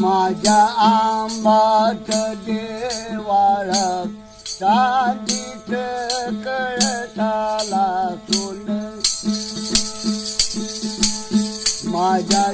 माझ्या आंबाट देवाळ चांदीत कळसाला सोन माझ्या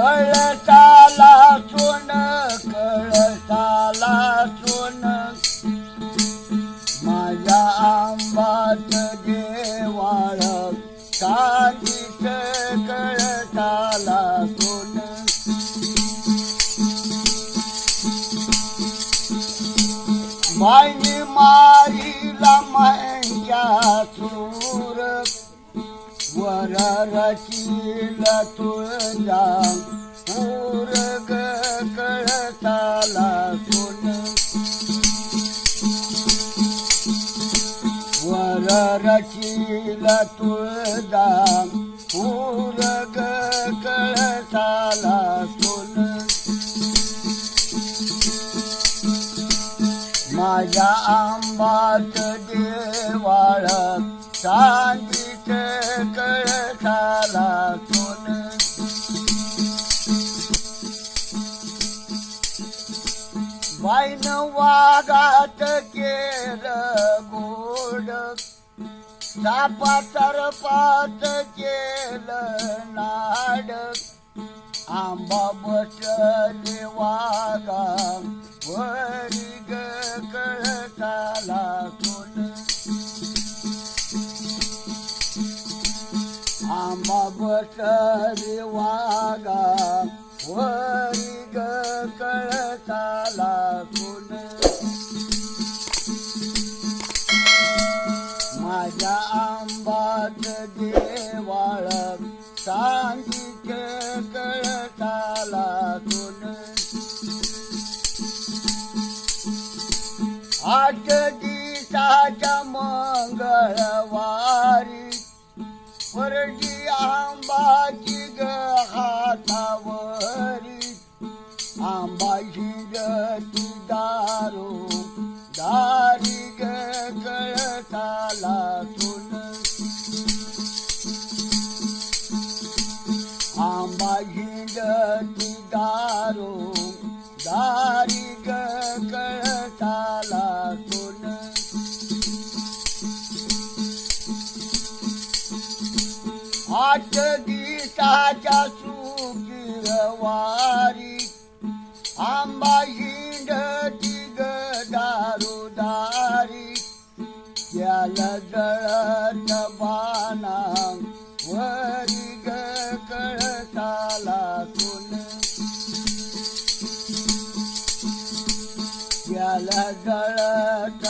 कळसाला सोन कळसाला सोन माझ्या आंबाट देवाळ कांदीत कळसाला सोन मायनी मारीला मांच्या सूर वर रचिल तुळजा पूर ग कळसाला सोन वर रचिल तुळजा पूर कळताला कळसाला सोन माझ्या आंबात देवाळ चांदीत कळसाला बाईन वागात केल गोड. सापा तरपात केलं नाड. आंबा बसले वागा आंबा वागा वरी ग कळताला सोन माझ्या आंबात देवाळ चांदीचे कळताला सोन आठ दिसाच्या मंगळवारी वरडी आंबाची ग हातावरी आंबा शिंगती दारू दारी ग कळसाला सोन आंबा हिंडती दारू दारी आठ दिवसाच्या सुकिरवारी आंबा हिंडती ग दारू दारी. त्याला जळत बाना वरी ग कळताला सोन. त्याला जळत